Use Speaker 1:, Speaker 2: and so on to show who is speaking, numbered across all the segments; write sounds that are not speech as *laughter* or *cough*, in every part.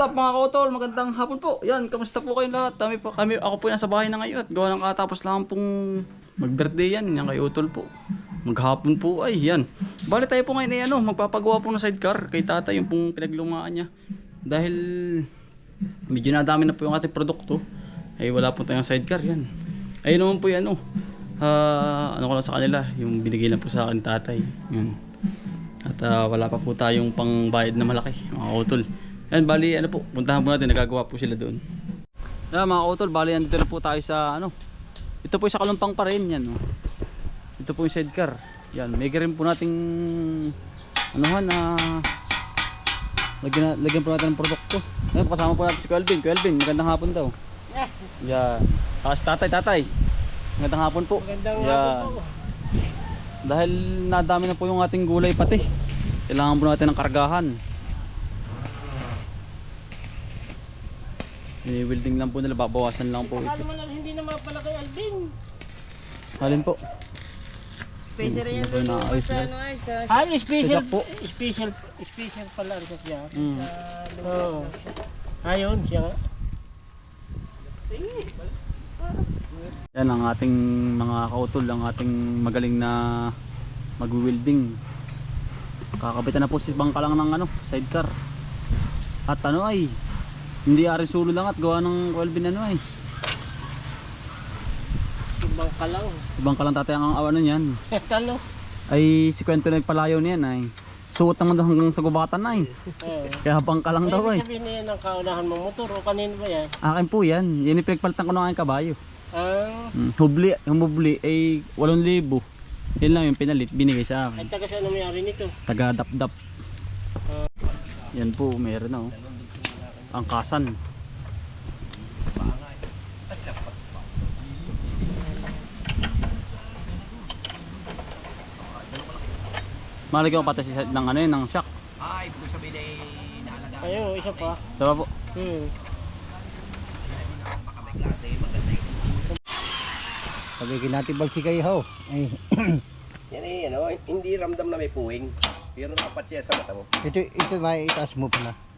Speaker 1: up mga kautol? Magandang hapon po. Yan, kamusta po kayong lahat? Kami po, kami, ako po nasa bahay na ngayon at gawa ng katapos lang pong mag-birthday yan. Yan kay utol po. Maghapon po ay yan. Bali tayo po ngayon ay ano, magpapagawa po ng sidecar kay tata yung pong pinaglumaan niya. Dahil medyo nadami na po yung ating produkto. Ay wala po tayong sidecar yan. Ayun naman po yan ano. Ah, ano ko lang sa kanila, yung binigay na po sa akin tatay. Yan. At ah, wala pa po tayong pangbayad na malaki, mga utol. Yan, bali, ano po, puntahan po natin, nagagawa po sila doon. Yan, mga utol, bali, andito na po tayo sa, ano, ito po sa kalumpang pa rin, yan, oh. Ito po yung sidecar. Yan, may rin po nating, anuhan, na, lagyan, na- lagyan po natin ng produkto. Yan, kasama po natin si Kelvin. Kelvin, magandang hapon daw. Yan. Tapos tatay, tatay. Magandang hapon po.
Speaker 2: Magandang
Speaker 1: Yan.
Speaker 2: hapon po.
Speaker 1: Dahil nadami na po yung ating gulay pati. Kailangan po natin ng kargahan. Ini-welding lang po nila, babawasan lang po
Speaker 2: Akala
Speaker 1: ito.
Speaker 2: mo lang hindi na mapala kay Alvin.
Speaker 1: Halin po.
Speaker 3: Spacer yan doon
Speaker 1: naayos
Speaker 3: sa
Speaker 1: na?
Speaker 3: ano ay sa
Speaker 2: Ay, special
Speaker 1: Isa po.
Speaker 2: Special, special pala rin siya.
Speaker 1: Mm.
Speaker 2: Oo. Ayun, siya nga.
Speaker 1: Yan ang ating mga kautol, ang ating magaling na mag-welding. Kakabitan na po si bangka lang ng ano, sidecar. At ano ay, hindi ari sulo lang at gawa ng Kelvin ano ay.
Speaker 2: Ibang ka lang.
Speaker 1: Ibang ka lang tatay ang ano niyan.
Speaker 2: Talo.
Speaker 1: Ay si kwento na palayo niyan ay. Suot naman daw hanggang sa gubatan ay.
Speaker 2: Oo. *laughs*
Speaker 1: Kaya habang ka lang daw ay.
Speaker 2: Ibig sabihin na yan ang kaunahan mong motor o kanino ba yan?
Speaker 1: Akin po yan. Yan yung pinagpalitan ko ng aking kabayo.
Speaker 2: Ah,
Speaker 1: Hmm. Hubli, yung hubli ay 8,000. Yun lang yung pinalit, binigay sa
Speaker 2: ay
Speaker 1: akin.
Speaker 2: taga saan ang mayari nito?
Speaker 1: Taga dap-dap.
Speaker 2: Ah,
Speaker 1: Yan po, meron na oh. Angkasan. Malagyan ko pati si ng ano yun, ng shock.
Speaker 2: ayo, isa pa.
Speaker 1: Sarap po.
Speaker 2: Hmm.
Speaker 3: Pagiging natin bagsi kayo ho. Ay, *clears throat*
Speaker 4: Yan eh, ano, hindi ramdam na may puwing. Pero apat siya sa mata mo.
Speaker 3: ito ito may itaas mo pala.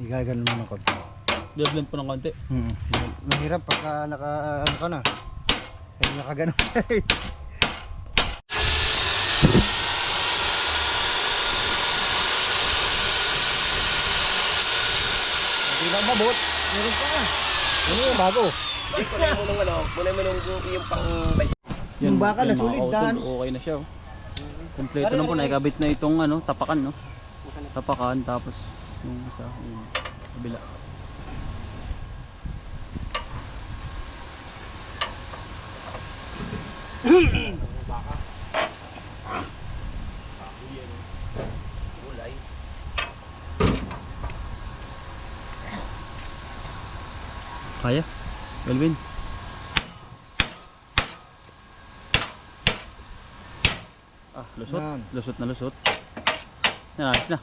Speaker 3: Igagano mo ng konti.
Speaker 1: Develop po ng konti.
Speaker 3: Hmm. Mahirap pagka naka ano ka na. Kaya nakagano. Hindi na mabot. Meron pa. Ano yung bago?
Speaker 4: Kunin mo nung ano, kunin mo nung yung pang
Speaker 3: Yung bakal na sulit, dahan.
Speaker 1: Okay na siya. Oh. Kompleto na po, nakikabit na itong ano, tapakan, no? Tapakan, tapos yung isa, yung kabila. Kaya? Melvin? Ah, lusot.
Speaker 3: Yan.
Speaker 1: Lusot na lusot. Yan, ayos na.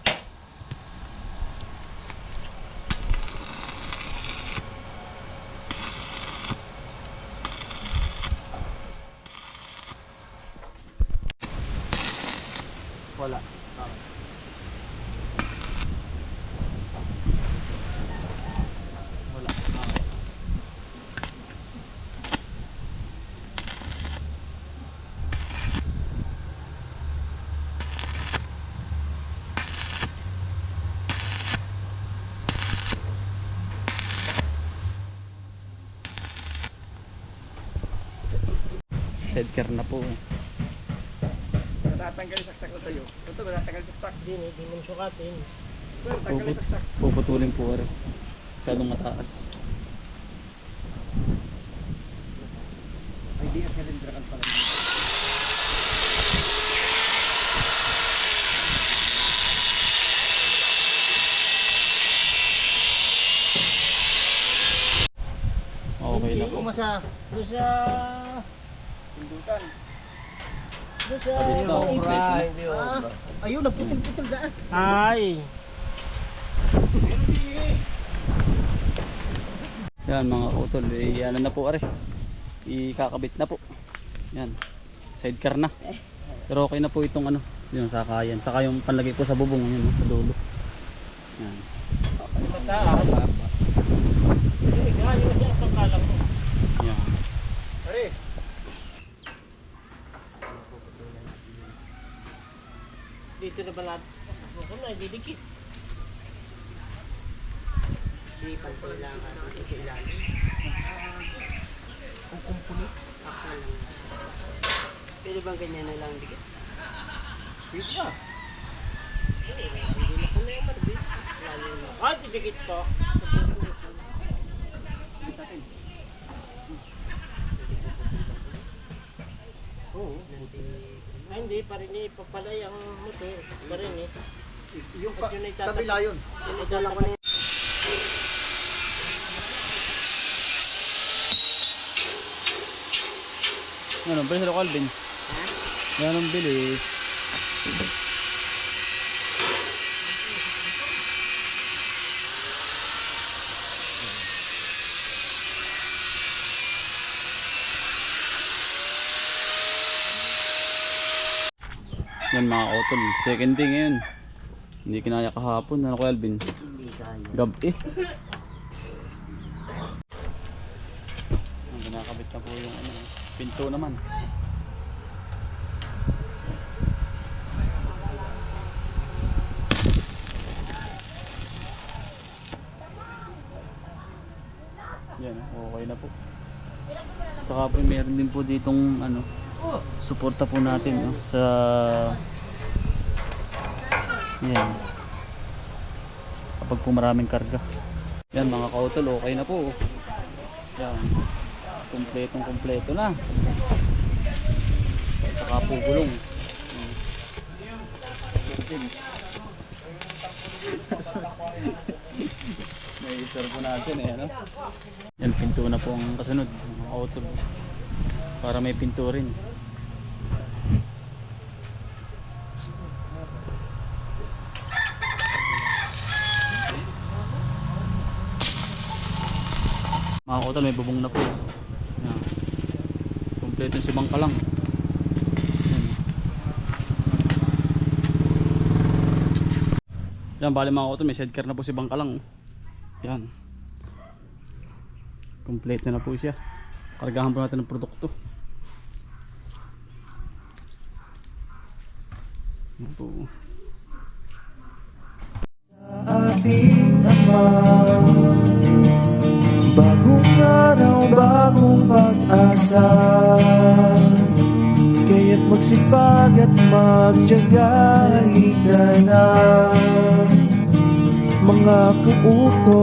Speaker 3: Wala.
Speaker 1: Sidecar na po.
Speaker 4: Natatanggal yung saksak na tayo. Ito, natatanggal yung saksak.
Speaker 2: Hindi, hindi mo sukatin.
Speaker 4: Ito, yung saksak.
Speaker 1: Puputulin po rin. Masyadong mataas.
Speaker 3: Ay, di cylindrical pala.
Speaker 1: Okay na po.
Speaker 3: Kumasa.
Speaker 2: Doon sa...
Speaker 4: Pindutan. Hindi, oh.
Speaker 3: Ah, ayun, nagputol-putol daan.
Speaker 2: Ay!
Speaker 1: Yan mga utol, eh, ano na po are. Ikakabit na po. Yan. Sidecar na. Pero okay na po itong ano, yung sakayan. Saka yung panlagay po sa bubong yun, sa dulo. Yan.
Speaker 2: Sa taas. Hindi, kaya na siya sa kalang mo.
Speaker 1: Yan.
Speaker 3: Pare,
Speaker 2: Dito na ba lahat? Ako na, didikit.
Speaker 5: Di pa kailangan dito sa ilalim. Kung kumpuni, akala lang. Pwede bang ganyan na lang dikit?
Speaker 3: pwede na.
Speaker 2: Hindi na ko na yung marbit. Lalo na. Ah, didikit ko. Hindi pa rin ipapalay ang motor. Pa rin eh.
Speaker 3: Yung
Speaker 2: At yun
Speaker 3: kabila yun.
Speaker 5: ko na yun.
Speaker 1: Ano, bilis ako Alvin. Yan ang bilis. Yan mga otol, second day ngayon. Hindi kinaya kahapon, ano kay Alvin?
Speaker 5: Hindi kaya.
Speaker 1: Gabi. Ang kinakabit na po yung ano, pinto naman. Yan, okay na po. Saka po meron din po ditong ano, suporta po natin no, sa yan. Kapag po maraming karga. Yan mga kautol, okay na po. Yan. Kumpletong kumpleto na. Saka po gulong. *laughs* May isar po natin eh, ano? Yan, pinto na po ang kasunod. Mga kautol. Para may pinto rin. Mga kautol, may bubong na po. Yan. Kompleto si bangka lang. Yan. Bali mga kautol, may sidecar na po si bangka lang. Yan. Kompleto na po siya. Kargahan po natin ng produkto. Po.
Speaker 6: ating Ama Bagong araw, bagong pag-asa Kaya't magsipag at magtyaga Halika na Mga kauto